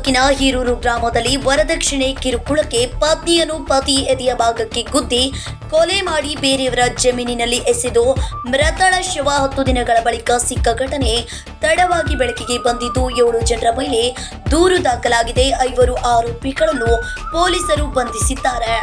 ತಾಲೂಕಿನ ಹೀರೂರು ಗ್ರಾಮದಲ್ಲಿ ವರದಕ್ಷಿಣೆ ಕಿರುಕುಳಕ್ಕೆ ಪತ್ನಿಯನ್ನು ಪತಿ ಎದೆಯ ಭಾಗಕ್ಕೆ ಗುದ್ದಿ ಕೊಲೆ ಮಾಡಿ ಬೇರೆಯವರ ಜಮೀನಿನಲ್ಲಿ ಎಸೆದು ಮೃತಳ ಶವ ಹತ್ತು ದಿನಗಳ ಬಳಿಕ ಸಿಕ್ಕ ಘಟನೆ ತಡವಾಗಿ ಬೆಳಕಿಗೆ ಬಂದಿದ್ದು ಏಳು ಜನರ ಮೇಲೆ ದೂರು ದಾಖಲಾಗಿದೆ. ಐವರು ಆರೋಪಿಗಳನ್ನು ಪೊಲೀಸರು ಬಂಧಿಸಿದ್ದಾರೆ.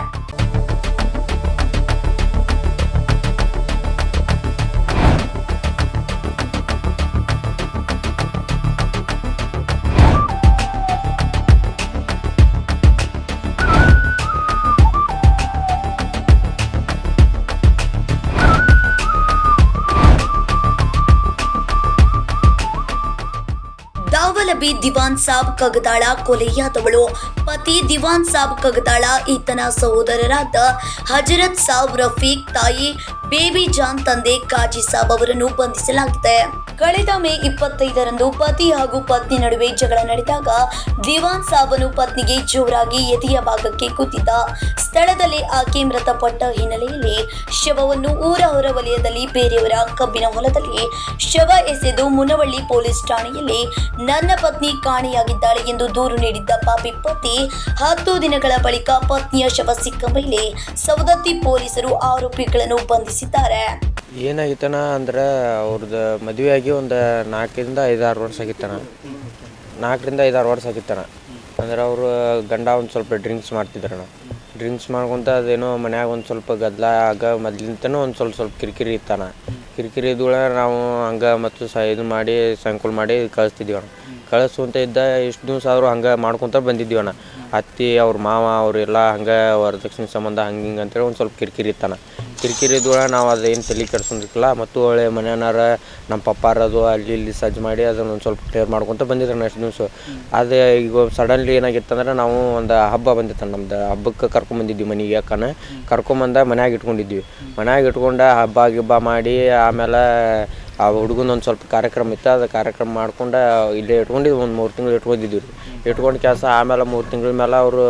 ದಾವಲಬಿ ದಿವಾನ್ ಸಾಬ್ ಕಗದಾಳ ಕೊಲೆಯಾದವಳು. ಪತಿ ದಿವಾನ್ ಸಾಬ್ ಕಗದಾಳ, ಈತನ ಸಹೋದರರಾದ ಹಜರತ್ ಸಾಬ್ ರಫೀಕ್ ತಾಯಿ, ಬೇಬಿ ಜಾನ್ ತಂದೆ ಕಾಜಿ ಸಾಬ್ ಅವರನ್ನು ಬಂಧಿಸಲಾಗಿದೆ. ಕಳೆದ ಮೇ ಇಪ್ಪತ್ತೈದರಂದು ಪತಿ ಹಾಗೂ ಪತ್ನಿ ನಡುವೆ ಜಗಳ ನಡೆದಾಗ ದಿವಾನ್ ಸಾಬನು ಪತ್ನಿಗೆ ಜೋರಾಗಿ ಎದೆಯ ಭಾಗಕ್ಕೆ ಕೂತಿದ್ದ. ಸ್ಥಳದಲ್ಲಿ ಆಕೆ ಮೃತಪಟ್ಟ ಹಿನ್ನೆಲೆಯಲ್ಲಿ ಶವವನ್ನು ಊರ ಹೊರವಲಯದಲ್ಲಿ ಬೇರೆಯವರ ಕಬ್ಬಿನ ಹೊಲದಲ್ಲಿ ಶವ ಎಸೆದು ಮುನವಳ್ಳಿ ಪೊಲೀಸ್ ಠಾಣೆಯಲ್ಲಿ ನನ್ನ ಪತ್ನಿ ಕಾಣೆಯಾಗಿದ್ದಾಳೆ ಎಂದು ದೂರು ನೀಡಿದ್ದ ಪಾಪಿ ಪತಿ ಹತ್ತು ದಿನಗಳ ಬಳಿಕ ಪತ್ನಿಯ ಶವ ಸಿಕ್ಕ ಮೇಲೆ ಸವದತ್ತಿ ಪೊಲೀಸರು ಆರೋಪಿಗಳನ್ನು ಬಂಧಿಸಿದ್ದಾರೆ. ಏನಾಗಿತ್ತನ ಅಂದ್ರೆ ಅವ್ರದ್ದು ಮದುವೆ ಆಗಿ ಒಂದು ನಾಲ್ಕರಿಂದ ಐದಾರು ವರ್ಷ ಆಗಿತ್ತನ ನಾಲ್ಕರಿಂದ ಐದಾರು ವರ್ಷ ಆಗಿತ್ತನ ಅಂದ್ರೆ ಅವರು ಗಂಡ ಒಂದು ಸ್ವಲ್ಪ ಡ್ರಿಂಕ್ಸ್ ಮಾಡ್ತಿದ್ರಣ ಡ್ರಿಂಕ್ಸ್ ಮಾಡ್ಕೊಂತ ಅದೇನೋ ಮನ್ಯಾಗ ಒಂದು ಸ್ವಲ್ಪ ಗದ್ದಲ ಆಗ ಮೊದ್ಲಿಂತನೂ ಒಂದು ಸ್ವಲ್ಪ ಸ್ವಲ್ಪ ಕಿರಿಕಿರಿ ಇತ್ತಾನ ಕಿರಿಕಿರಿ ಇದ್ದುಳ ನಾವು ಹಂಗೆ ಮತ್ತು ಸ ಇದು ಮಾಡಿ, ಸಂಕುಲ್ ಮಾಡಿ ಕಳಿಸ್ತಿದ್ವಿ ಅಣ್ಣ ಕಳಿಸುವಂತ ಇದ್ದ ಇಷ್ಟು ದಿವಸ ಆದರೂ ಹಂಗೆ ಮಾಡ್ಕೊತ ಬಂದಿದ್ವಿ ಅಣ್ಣ ಅತ್ತಿ, ಅವ್ರ ಮಾವ, ಅವರೆಲ್ಲ ಹಂಗೆ ವರದಕ್ಷಿಣೆ ಸಂಬಂಧ ಹಂಗೆ ಹಿಂಗೆ ಅಂತೇಳಿ ಒಂದು ಸ್ವಲ್ಪ ಕಿರಿಕಿರಿ ಇತ್ತಾನ ಕಿರಿಕಿರಿ ಇದ್ದುಳ ನಾವು ಅದೇನು ತಲೆ ಕೆಡ್ಸೋದಿಕ್ಕಿಲ್ಲ ಮತ್ತು ಒಳ್ಳೆ ಮನೆಯನ್ನಾರ ನಮ್ಮ ಪಪ್ಪಾರದು ಅಲ್ಲಿ ಇಲ್ಲಿ ಸಜ್ಜು ಮಾಡಿ ಅದನ್ನು ಒಂದು ಸ್ವಲ್ಪ ಕ್ಲಿಯರ್ ಮಾಡ್ಕೊತ ಬಂದಿದ್ರು ನೆಕ್ಸ್ಟ್ ದಿವಸ. ಅದೇ ಈಗ ಸಡನ್ಲಿ ಏನಾಗಿತ್ತಂದ್ರೆ ನಾವು ಒಂದು ಹಬ್ಬ ಬಂದಿತ್ತು ನಮ್ದು ಹಬ್ಬಕ್ಕೆ ಕರ್ಕೊಂಬಂದಿದ್ವಿ ಮನೆಗೆ ಯಾಕನ? ಕರ್ಕೊಂಬಂದ ಮನ್ಯಾಗ ಇಟ್ಕೊಂಡಿದ್ವಿ. ಮನ್ಯಾಗ ಇಟ್ಕೊಂಡ ಹಬ್ಬ ಗಿಬ್ಬ ಮಾಡಿ ಆಮೇಲೆ ಆ ಹುಡುಗನ ಒಂದು ಸ್ವಲ್ಪ ಕಾರ್ಯಕ್ರಮ ಇತ್ತು, ಅದು ಕಾರ್ಯಕ್ರಮ ಮಾಡ್ಕೊಂಡು ಇಲ್ಲೇ ಇಟ್ಕೊಂಡಿದ್ವಿ ಒಂದು ಮೂರು ತಿಂಗಳು ಇಟ್ಕೊಂಡಿದ್ದೀವಿ ರೀ. ಇಟ್ಕೊಂಡು ಕೆಲಸ ಆಮೇಲೆ ಮೂರು ತಿಂಗಳ ಮೇಲೆ ಅವರು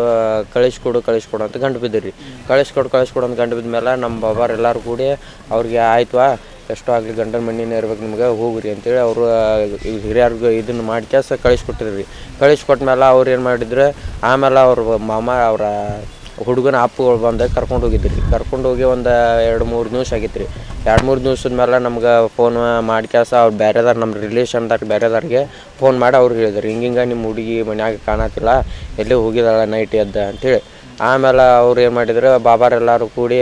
ಕಳಿಸ್ಕೊಡು ಕಳಿಸ್ಕೊಡು ಅಂತ ಗಂಟು ಬಿದ್ದಿರಿ ಕಳಿಸ್ಕೊಡು ಕಳಿಸ್ಕೊಡು ಅಂತ ಗಂಟು ಬಿದ್ದ ಮೇಲೆ ನಮ್ಮ ಬಾಬಾರು ಎಲ್ಲರೂ ಕೂಡಿ ಅವ್ರಿಗೆ ಆಯ್ತು ಎಷ್ಟೋ ಆಗಲಿ ಗಂಡನ ಮಣ್ಣಿನ ಇರ್ಬೇಕು ನಿಮ್ಗೆ, ಹೋಗ್ರಿ ಅಂತೇಳಿ ಅವರು ಹಿರಿಯರ್ಗೆ ಇದನ್ನು ಮಾಡಿ ಕೆಲಸ ಕಳಿಸ್ಕೊಟ್ಟಿದ್ರಿ. ಕಳಿಸ್ಕೊಟ್ಟ ಮೇಲೆ ಅವ್ರು ಏನು ಮಾಡಿದ್ರು, ಆಮೇಲೆ ಅವ್ರ ಮಾಮ, ಅವರ ಹುಡುಗನ ಅಪ್ಪಗಳು ಬಂದು ಕರ್ಕೊಂಡು ಹೋಗಿದ್ರಿ. ಕರ್ಕೊಂಡು ಹೋಗಿ ಒಂದು ಎರಡು ಮೂರು ದಿವ್ಸ ಆಗಿತ್ತು ರೀ ಎರಡು ಮೂರು ದಿವ್ಸದ ಮೇಲೆ ನಮ್ಗೆ ಫೋನ್ ಮಾಡಿ ಕೆಲಸ ಅವ್ರು ಬೇರೆದಾರ ನಮ್ಮ ರಿಲೇಷನ್ದಾಗ ಬೇರೆದಾರಿಗೆ ಫೋನ್ ಮಾಡಿ ಅವ್ರು ಹೇಳಿದ್ರು. ಹಿಂಗಿಂಗೆ ನಿಮ್ಮ ಹುಡುಗಿ ಮನ್ಯಾಗ ಕಾಣತ್ತಿಲ್ಲ ಎಲ್ಲೇ ಹೋಗಿದ್ದಾಳೆ ನೈಟ್ ಎದ್ದ ಅಂತೇಳಿ. ಆಮೇಲೆ ಅವ್ರು ಏನು ಮಾಡಿದ್ರು, ಬಾಬಾರೆಲ್ಲರೂ ಕೂಡಿ,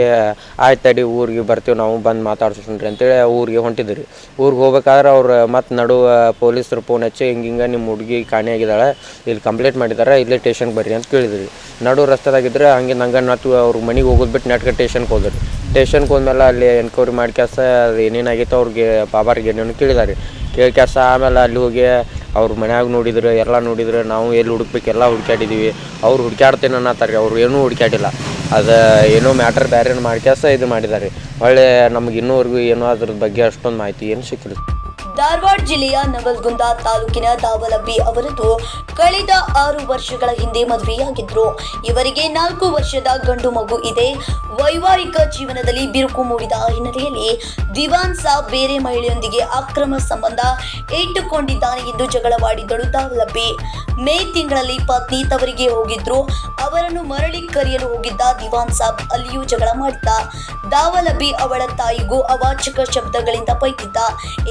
ಆಯ್ತು ತಡಿ, ಊರಿಗೆ ಬರ್ತೀವಿ ನಾವು, ಬಂದು ಮಾತಾಡ್ಸೋಣ್ರಿ ಅಂತೇಳಿ ಊರಿಗೆ ಹೊಂಟಿದ್ರಿ. ಊರಿಗೆ ಹೋಗ್ಬೇಕಾದ್ರೆ ಅವ್ರು ಮತ್ತು ನಡು ಪೊಲೀಸರು ಫೋನ್ ಹಚ್ಚಿ, ಹಿಂಗೆ ಹಿಂಗೆ ನಿಮ್ಮ ಹುಡುಗಿ ಕಾಣೆಯಾಗಿದ್ದಾಳೆ, ಇಲ್ಲಿ ಕಂಪ್ಲೇಂಟ್ ಮಾಡಿದ್ದಾರೆ ಇಲ್ಲೇ ಟೇಷನ್ಗೆ ಬರ್ರಿ ಅಂತ ಕೇಳಿದ್ರಿ. ನಡು ರಸ್ತೆದಾಗಿದ್ದರೆ ಹಂಗೆ ನಂಗೆ ನತ್ತು ಅವ್ರ ಮನೆಗೆ ಹೋಗೋದು ಬಿಟ್ಟು ನೆಟ್ಗೆ ಟೇಷನ್ಗೆ ಹೋದ್ರಿ. ಟೇಷನ್ಗೆ ಹೋದ್ಮೇಲೆ ಅಲ್ಲಿ ಎನ್ಕ್ವೈರಿ ಮಾಡಿ ಕೆಲಸ ಅದು ಏನೇನಾಗಿತ್ತು ಅವ್ರಿಗೆ, ಬಾಬಾರಿಗೆ ಏನೇನು ಕೇಳಿದಾರೆ. ಕೇಳಿ ಕೆಲಸ ಆಮೇಲೆ ಅಲ್ಲಿ ಹೋಗಿ ಅವ್ರ ಮನ್ಯಾಗ ನೋಡಿದ್ರೆ, ಎಲ್ಲ ನೋಡಿದ್ರೆ ನಾವು ಎಲ್ಲಿ ಹುಡುಕ್ಬೇಕು, ಎಲ್ಲ ಹುಡುಕ್ಯಾಡಿದ್ದೀವಿ ಅವ್ರು ಹುಡುಕ್ಯಾಡ್ತೇನೆ ಅನ್ನತ್ತಾರೆ ಅವ್ರು ಏನೂ ಹುಡುಕ್ಯಾಡಿಲ್ಲ. ಅದು ಏನೋ ಮ್ಯಾಟ್ರ್ ಬೇರೆ ಮಾಡಿ ಕೆಲಸ ಇದು ಮಾಡಿದ್ದಾರೆ ಒಳ್ಳೆ ನಮ್ಗೆ ಇನ್ನೂವರೆಗೂ ಏನೋ ಅದ್ರ ಬಗ್ಗೆ ಅಷ್ಟೊಂದು ಮಾಹಿತಿ ಏನು ಸಿಕ್ಕಿಲ್ಲ. ಧಾರವಾಡ ಜಿಲ್ಲೆಯ ನವಲ್ಗುಂದ ತಾಲೂಕಿನ ದಾವಲಬ್ಬಿ ಅವರದು ಕಳೆದ ಆರು ವರ್ಷಗಳ ಹಿಂದೆ ಮದುವೆಯಾಗಿದ್ರು. ಇವರಿಗೆ ನಾಲ್ಕು ವರ್ಷದ ಗಂಡು ಮಗು ಇದೆ. ವೈವಾಹಿಕ ಜೀವನದಲ್ಲಿ ಬಿರುಕು ಮೂಡಿದ ಹಿನ್ನೆಲೆಯಲ್ಲಿ ದಿವಾನ್ ಸಾಬ್ ಬೇರೆ ಮಹಿಳೆಯೊಂದಿಗೆ ಅಕ್ರಮ ಸಂಬಂಧ ಇಟ್ಟುಕೊಂಡಿದ್ದಾನೆ ಎಂದು ಜಗಳವಾಡಿದ್ದಳು ದಾವಲಬ್ಬಿ ಮೇ ತಿಂಗಳಲ್ಲಿ ಪತ್ನಿ ತವರಿಗೆ ಹೋಗಿದ್ರು. ಅವರನ್ನು ಮರಳಿ ಕರೆಯಲು ಹೋಗಿದ್ದ ದಿವಾನ್ ಸಾಬ್ ಅಲ್ಲಿಯೂ ಜಗಳ ಮಾಡಿದ್ದ ದಾವಲಬ್ಬಿ ಅವಳ ತಾಯಿಗೂ ಅವಾಚಕ ಶಬ್ದಗಳಿಂದ ಬೈತಿದ್ದ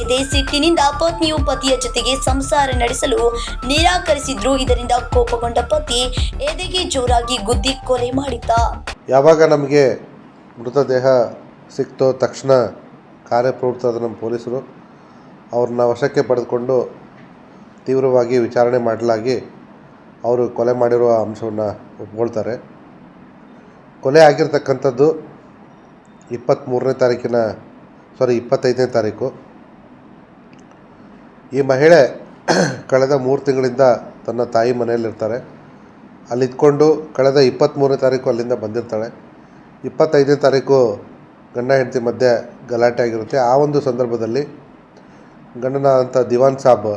ಇದೇ ಸಿಟ್ಟಿನಿಂದ ಪತ್ನಿಯು ಪತಿಯ ಜೊತೆಗೆ ಸಂಸಾರ ನಡೆಸಲು ನಿರಾಕರಿಸಿದ್ರು. ಇದರಿಂದ ಕೋಪಗೊಂಡ ಪತಿ ಎದೆಗೆ ಜೋರಾಗಿ ಗುದ್ದಿ ಕೊಲೆ ಮಾಡಿದ್ದ. ಯಾವಾಗ ನಮಗೆ ಮೃತದೇಹ ಸಿಕ್ತೋ ತಕ್ಷಣ ಕಾರ್ಯಪ್ರವೃತ್ತರಾದ ನಮ್ಮ ಪೊಲೀಸರು ಅವ್ರನ್ನ ವಶಕ್ಕೆ ಪಡೆದುಕೊಂಡು ತೀವ್ರವಾಗಿ ವಿಚಾರಣೆ ಮಾಡಲಾಗಿ ಅವರು ಕೊಲೆ ಮಾಡಿರುವ ಅಂಶವನ್ನು ಒಪ್ಕೊಳ್ತಾರೆ. ಕೊಲೆ ಆಗಿರ್ತಕ್ಕಂಥದ್ದು ಇಪ್ಪತ್ತ್ಮೂರನೇ ತಾರೀಕಿನ ಸಾರಿ ಇಪ್ಪತ್ತೈದನೇ ತಾರೀಕು. ಈ ಮಹಿಳೆ ಕಳೆದ ಮೂರು ತಿಂಗಳಿಂದ ತನ್ನ ತಾಯಿ ಮನೆಯಲ್ಲಿರ್ತಾರೆ. ಅಲ್ಲಿದ್ಕೊಂಡು ಕಳೆದ ಇಪ್ಪತ್ತ್ಮೂರನೇ ತಾರೀಕು ಅಲ್ಲಿಂದ ಬಂದಿರ್ತಾಳೆ. ಇಪ್ಪತ್ತೈದನೇ ತಾರೀಕು ಗಂಡ ಹೆಂಡತಿ ಮಧ್ಯೆ ಗಲಾಟೆ ಆಗಿರುತ್ತೆ. ಆ ಒಂದು ಸಂದರ್ಭದಲ್ಲಿ ಗಂಡನಾದಂಥ ದಿವಾನ್ ಸಾಬ್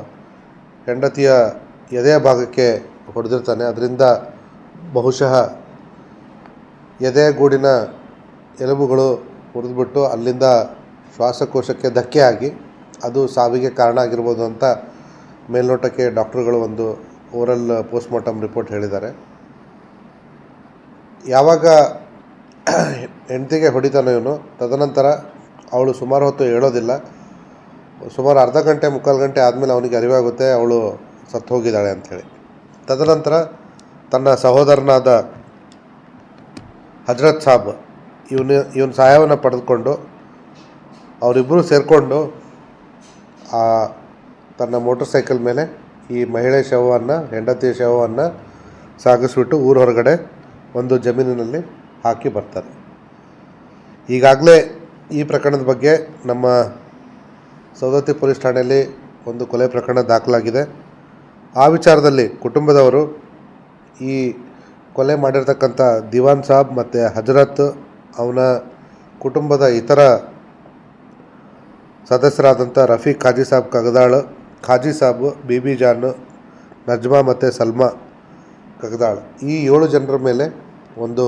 ಹೆಂಡತಿಯ ಎದೆಯ ಭಾಗಕ್ಕೆ ಹೊಡೆದಿರ್ತಾನೆ. ಅದರಿಂದ ಬಹುಶಃ ಎದೆಯ ಗೂಡಿನ ಎಲುಬುಗಳು ಮುರಿದ್ಬಿಟ್ಟು ಅಲ್ಲಿಂದ ಶ್ವಾಸಕೋಶಕ್ಕೆ ಧಕ್ಕೆ ಆಗಿ ಅದು ಸಾವಿಗೆ ಕಾರಣ ಆಗಿರ್ಬೋದು ಅಂತ ಮೇಲ್ನೋಟಕ್ಕೆ ಡಾಕ್ಟ್ರುಗಳು ಒಂದು ಓರಲ್ ಪೋಸ್ಟ್ಮಾರ್ಟಮ್ ರಿಪೋರ್ಟ್ ಹೇಳಿದ್ದಾರೆ. ಯಾವಾಗ ಹೆಂಡತಿಗೆ ಹೊಡಿತಾನೆ ಇವನು, ತದನಂತರ ಅವಳು ಸುಮಾರು ಹೊತ್ತು ಹೇಳೋದಿಲ್ಲ. ಸುಮಾರು ಅರ್ಧ ಗಂಟೆ, ಮುಕ್ಕಾಲು ಗಂಟೆ ಆದಮೇಲೆ ಅವನಿಗೆ ಅರಿವಾಗುತ್ತೆ, ಅವಳು ಸತ್ತು ಹೋಗಿದ್ದಾಳೆ ಅಂಥೇಳಿ. ತದನಂತರ ತನ್ನ ಸಹೋದರನಾದ ಹಜರತ್ ಸಾಬ್, ಇವನು, ಇವನ ಸಹಾಯವನ್ನು ಪಡೆದುಕೊಂಡು ಅವರಿಬ್ಬರು ಸೇರಿಕೊಂಡು ಆ ತನ್ನ ಮೋಟರ್ ಸೈಕಲ್ ಮೇಲೆ ಈ ಮಹಿಳೆ ಶವವನ್ನು, ಹೆಂಡತಿಯ ಶವವನ್ನು ಸಾಗಿಸ್ಬಿಟ್ಟು ಊರ ಹೊರಗಡೆ ಒಂದು ಜಮೀನಿನಲ್ಲಿ ಹಾಕಿ ಬರ್ತಾರೆ. ಈಗಾಗಲೇ ಈ ಪ್ರಕರಣದ ಬಗ್ಗೆ ನಮ್ಮ ಸವದತ್ತಿ ಪೊಲೀಸ್ ಠಾಣೆಯಲ್ಲಿ ಒಂದು ಕೊಲೆ ಪ್ರಕರಣ ದಾಖಲಾಗಿದೆ. ಆ ವಿಚಾರದಲ್ಲಿ ಕುಟುಂಬದವರು ಈ ಕೊಲೆ ಮಾಡಿರ್ತಕ್ಕಂಥ ದಿವಾನ್ ಸಾಬ್ ಮತ್ತು ಹಜರತ್ ಅವನ ಕುಟುಂಬದ ಇತರ ಸದಸ್ಯರಾದಂಥ ರಫೀಕ್ ಖಾಜಿ ಸಾಬ್ ಕಗದಾಳ್, ಖಾಜಿ ಸಾಬ್, ಬಿಬಿ ಜಾನ್, ನಜ್ಮಾ ಮತ್ತು ಸಲ್ಮಾ ಕಗದಾಳ್. ಈ ಏಳು ಜನರ ಮೇಲೆ ಒಂದು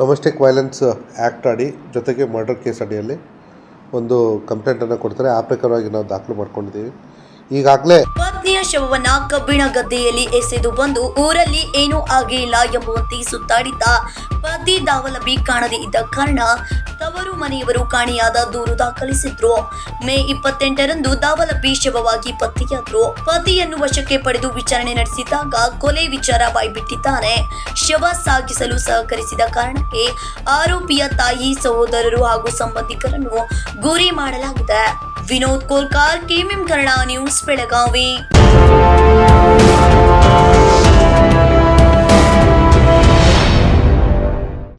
ಡೊಮೆಸ್ಟಿಕ್ ವೈಲೆನ್ಸ್ ಆ್ಯಕ್ಟ್ ಅಡಿ ಜೊತೆಗೆ ಮರ್ಡರ್ ಕೇಸ್ ಅಡಿಯಲ್ಲಿ ಒಂದು ಕಂಪ್ಲೇಂಟನ್ನು ಕೊಡ್ತಾರೆ. ಆ ಪ್ರಕಾರವಾಗಿ ನಾವು ದಾಖಲು ಮಾಡ್ಕೊಂಡಿದ್ದೀವಿ. ಈಗಾಗಲೇ ಶವವನ್ನ ಕಬ್ಬಿಣ ಗದ್ದೆಯಲ್ಲಿ ಎಸೆದು ಬಂದು ಊರಲ್ಲಿ ಏನೂ ಆಗಿಲ್ಲ ಎಂಬುವಂತೆ ಸುತ್ತಾಡಿದ್ದ ಪತಿ ದಾವಲಬಿ ಕಾಣದೇ ಇದ್ದ ಕಾರಣ ತವರು ಮನೆಯವರು ಕಾಣೆಯಾದ ದೂರು ದಾಖಲಿಸಿದ್ರು. ಮೇ ಇಪ್ಪತ್ತೆಂಟರಂದು ದಾವಲಬಿ ಶವವಾಗಿ ಪತ್ತೆಯಾದ್ರು. ಪತಿಯನ್ನು ವಶಕ್ಕೆ ಪಡೆದು ವಿಚಾರಣೆ ನಡೆಸಿದಾಗ ಕೊಲೆ ವಿಚಾರ ಬಾಯ್ಬಿಟ್ಟಿದ್ದಾನೆ. ಶವ ಸಾಗಿಸಲು ಸಹಕರಿಸಿದ ಕಾರಣಕ್ಕೆ ಆರೋಪಿಯ ತಾಯಿ, ಸಹೋದರರು ಹಾಗೂ ಸಂಬಂಧಿಕರನ್ನು ಗುರಿ ಮಾಡಲಾಗಿದೆ. विनोद कोलकार के एम न्यूज़ बेलगावी